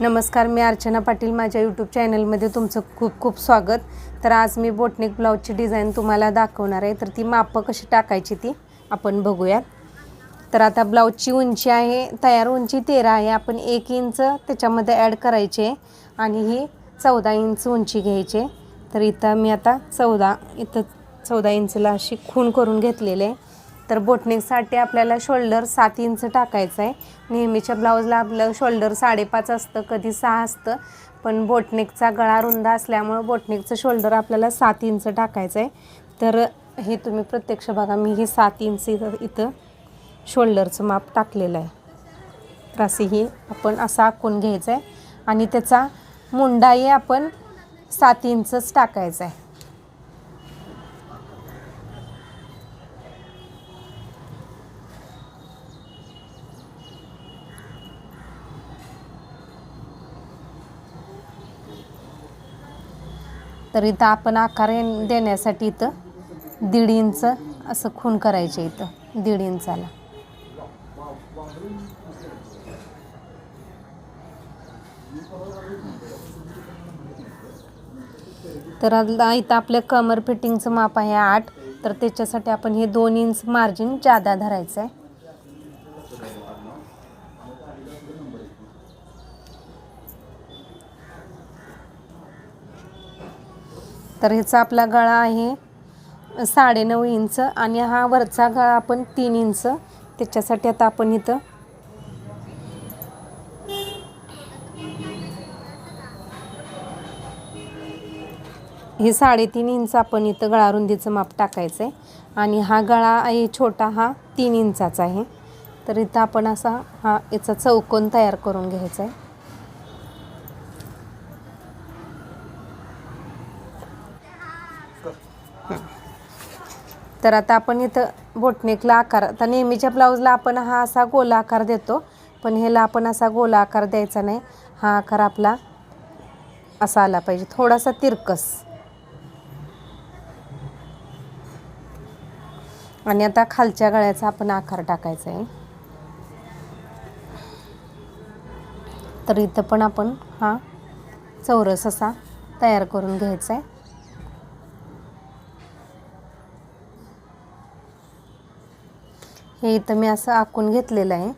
नमस्कार मी अर्चना पाटील. माझ्या यूट्यूब चॅनलमध्ये तुमचं खूप खूप स्वागत. तर आज मी बोटनिक ब्लाऊजची डिझाईन तुम्हाला दाखवणार आहे. तर ती मापं कशी टाकायची ती आपण बघूयात. तर आता ब्लाऊजची उंची आहे तयार उंची तेरा आहे. आपण एक इंच त्याच्यामध्ये ॲड करायचे आणि ही चौदा इंच उंची घ्यायची. तर इथं मी आता चौदा इथं चौदा इंचला अशी खून करून घेतलेले. आहे तर बोटनेकसाठी आपल्याला शोल्डर सात इंच टाकायचं आहे. नेहमीच्या ब्लाऊजला आपलं शोल्डर साडेपाच असतं कधी सहा असतं. पण बोटनेकचा गळा रुंद असल्यामुळं बोटनेकचं शोल्डर आपल्याला सात इंच टाकायचं आहे. तर हे तुम्ही प्रत्यक्ष बघा मी हे सात इंच इथं इथं शोल्डरचं माप टाकलेलं आहे. तर असे ही आपण असं आखून घ्यायचं आहे. आणि त्याचा मुंडाही आपण सात इंचच टाकायचा आहे. तर इथं आपण आकार देण्यासाठी इथं दीड इंच असं खून करायचे इथं दीड इंचाला. तर इथं आपल्या कमर फिटिंगचं माप आहे आठ तर त्याच्यासाठी आपण हे दोन इंच मार्जिन जादा धरायचं आहे तर ह्याचा आपला गळा आहे साडेनऊ इंच आणि हा वरचा गळा आपण तीन इंच. त्याच्यासाठी आता आपण इथं हे साडेतीन इंच आपण इथं गळारुंदीचं माप टाकायचं आहे आणि हा गळा आहे छोटा हा तीन इंचाचा आहे. तर इथं आपण असा हा याचा चौकोन तयार करून घ्यायचा आहे तर आता आपण इथं बोटनेकला आकार आता नेहमीच्या ब्लाऊजला आपण हा असा गोला आकार देतो पण ह्याला आपण असा गोला आकार द्यायचा नाही. हा आकार आपला असा आला पाहिजे. थोडासा तिरकस. आणि आता खालच्या गळ्याचा आपण आकार टाकायचा आहे. तर इथं पण आपण हा चौरस असा तयार करून घ्यायचा आहे. हे इथं मी असं आखून घेतलेलं आहे.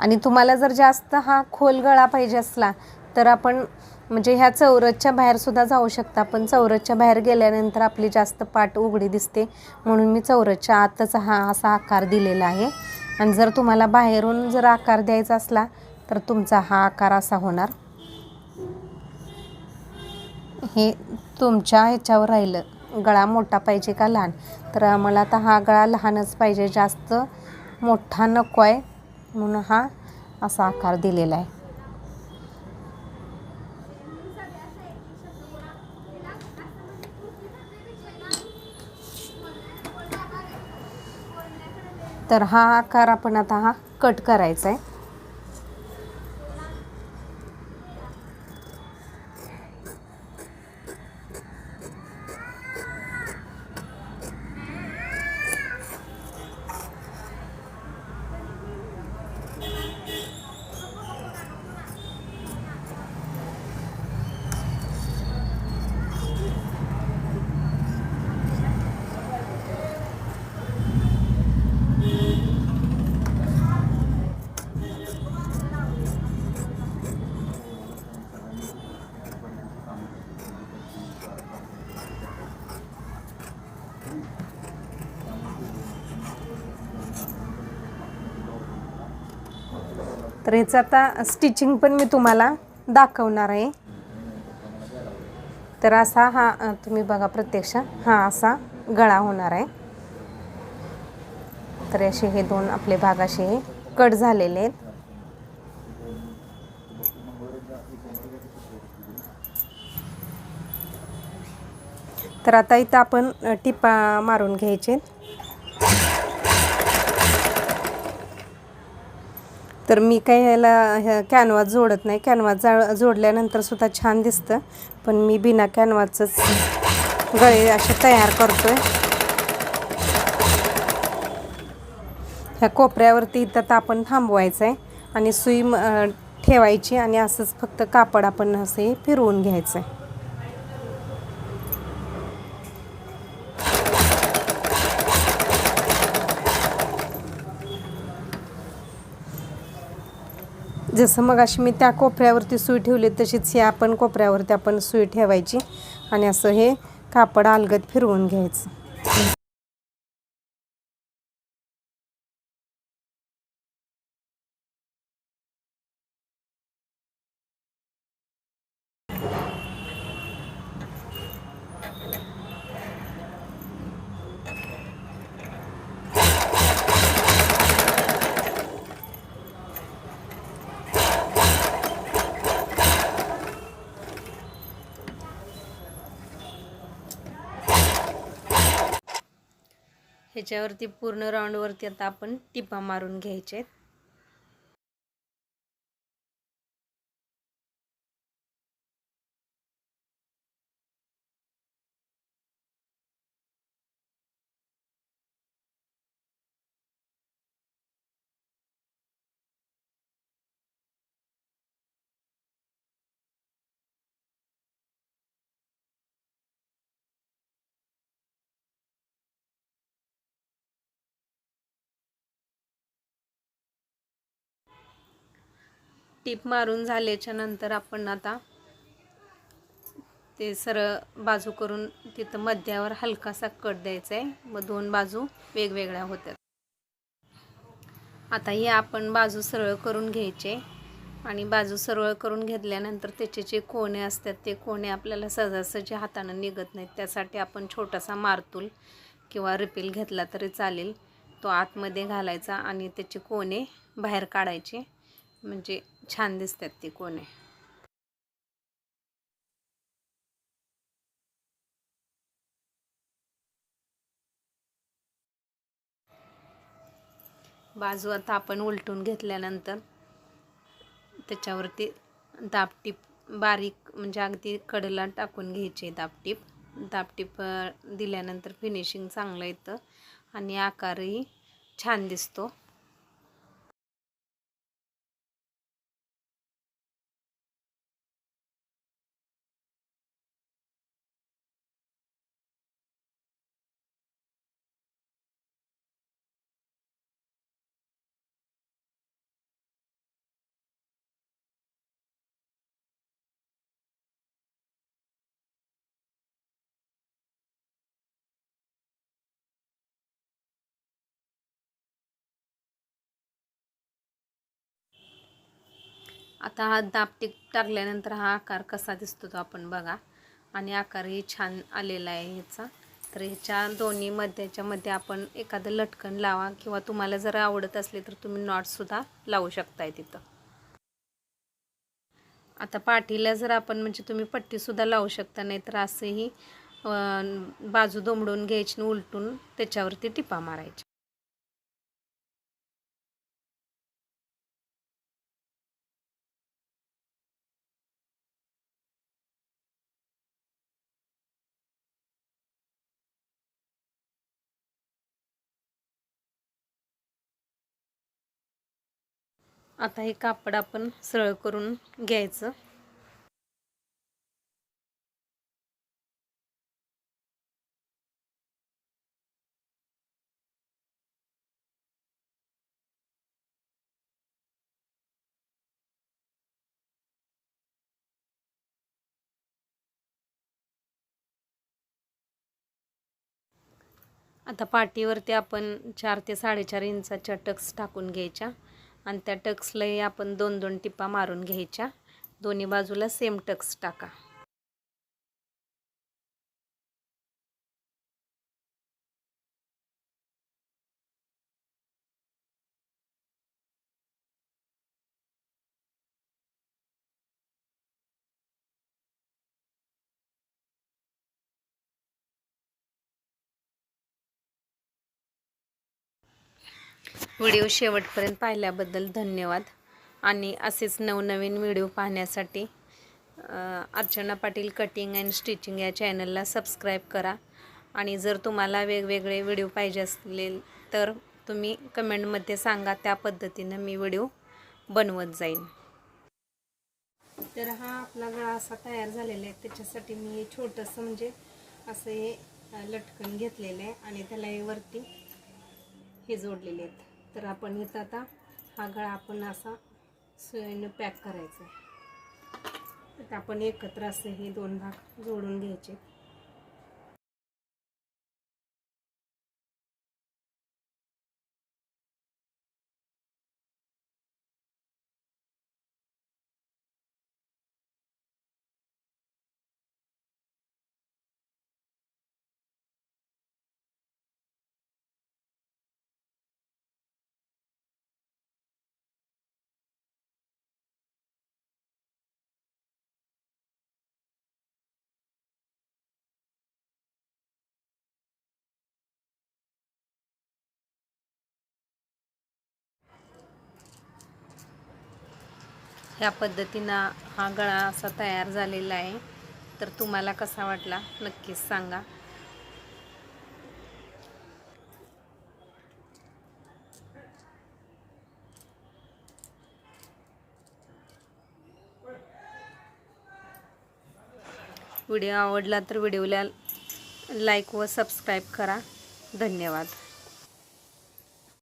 आणि तुम्हाला जर जास्त हा खोल गळा पाहिजे असला तर आपण म्हणजे ह्या चौरसच्या बाहेरसुद्धा जाऊ शकता. पण चौरसच्या बाहेर गेल्यानंतर आपली जास्त पाठ उघडी दिसते. म्हणून मी चौरसच्या आतच हा असा आकार दिलेला आहे. आणि जर तुम्हाला बाहेरून जर आकार द्यायचा असला तर तुमचा हा आकार असा होणार. हे तुमच्या ह्याच्यावर राहिलं. गळा मोठा पाहिजे का लहान? तर आम्हाला आता हा गळा लहानच पाहिजे. जास्त मोठा नको आहे म्हणून हा असा आकार दिलेला आहे. तर हा आकार आपण आता हा कट करायचा आहे. तर ह्याचं आता स्टिचिंग पण मी तुम्हाला दाखवणार आहे. तर असा हा तुम्ही बघा प्रत्यक्ष हा असा गळा होणार आहे. तर असे हे दोन आपले भाग असे हे कट झालेले आहेत. तर आता इथं आपण टिपा मारून घ्यायचे तर मी काही ह्याला कॅनव्हास जोडत नाही. कॅनवास जा जोडल्यानंतर सुद्धा छान दिसतं. पण मी बिना कॅनवासच गळे असे तयार करतो आहे ह्या कोपऱ्यावरती इथं आपण थांबवायचं आहे आणि सुई ठेवायची आणि असंच फक्त कापड आपण असे फिरवून घ्यायचं आहे जसं मग अशी मी त्या कोपऱ्यावरती सुई ठेवली तशीच ही आपण कोपऱ्यावरती आपण सुई ठेवायची आणि असं हे कापड अलगद फिरवून घ्यायचं. त्याच्यावरती पूर्ण राऊंडवरती आता आपण टिपा मारून घ्यायचे आहेत. टीप मारून झाल्याच्यानंतर आपण आता ते सरळ बाजू करून तिथं मध्यावर हलकासा कट द्यायचा आहे. मग दोन बाजू वेगवेगळ्या होतात आता हे आपण बाजू सरळ करून घ्यायचे आणि बाजू सरळ करून घेतल्यानंतर त्याचे जे कोणे असतात ते कोणे आपल्याला सहजासहजी हातानं निघत नाहीत. त्यासाठी आपण छोटासा मारतूल किंवा रिपील घेतला तरी चालेल. तो आतमध्ये घालायचा आणि त्याचे कोणे बाहेर काढायचे. म्हणजे छान दिसतात ते कोणे बाजू आता आपण उलटून घेतल्यानंतर त्याच्यावरती दाबटीप बारीक म्हणजे अगदी कडला टाकून घ्यायचे दाबटीप दापटीप. दिल्यानंतर फिनिशिंग चांगलं येतं आणि आकारही छान दिसतो. आता हा दाबटीप टाकल्यानंतर हा आकार कसा दिसतो तो आपण बघा. आणि आकारही छान आलेला आहे ह्याचा. तर ह्याच्या दोन्ही मध्याच्या मध्ये आपण एखादं लटकन लावा किंवा तुम्हाला जर आवडत असले तर तुम्ही नॉटसुद्धा लावू शकताय तिथं. आता पाठीला जर आपण म्हणजे तुम्ही पट्टीसुद्धा लावू शकता नाही तर असंही बाजू दोमडून घ्यायची आणि उलटून त्याच्यावरती टिपा मारायची. आता हे कापड आपण सरळ करून घ्यायचं. आता पाटीवरती आपण चार ते साडेचार इंचाच्या टक्स टाकून घ्यायच्या. आणि त्या टक्सलाही आपण दोन दोन टिपा मारून घ्यायच्या. दोन्ही बाजूला सेम टक्स टाका. व्हिडिओ शेवटपर्यंत पाहिल्याबद्दल धन्यवाद. आणि असेच नवनवीन व्हिडिओ पाहण्यासाठी Archana Patil cutting and stitching या चॅनलला सबस्क्राईब करा. आणि जर तुम्हाला वेगवेगळे व्हिडिओ पाहिजे असले तर तुम्ही कमेंटमध्ये सांगा त्या पद्धतीनं मी व्हिडिओ बनवत जाईन. तर हा आपला गळा असा तयार झालेला आहे. त्याच्यासाठी मी हे छोटंसं म्हणजे असं हे लटकन घेतलेलं आहे. आणि त्याला हे वरती हे जोडलेले आहेत. तर आपण इथं आता हा गळा आपण असा सुईनं पॅक करायचा आहे. तर आपण एकत्र असं हे दोन भाग जोडून घ्यायचे. ह्या पद्धतीनं हा गळा असा तयार झालेला आहे. तर तुम्हाला कसा वाटला नक्कीच सांगा. व्हिडिओ आवडला तर व्हिडिओला लाईक व सबस्क्राईब करा. धन्यवाद.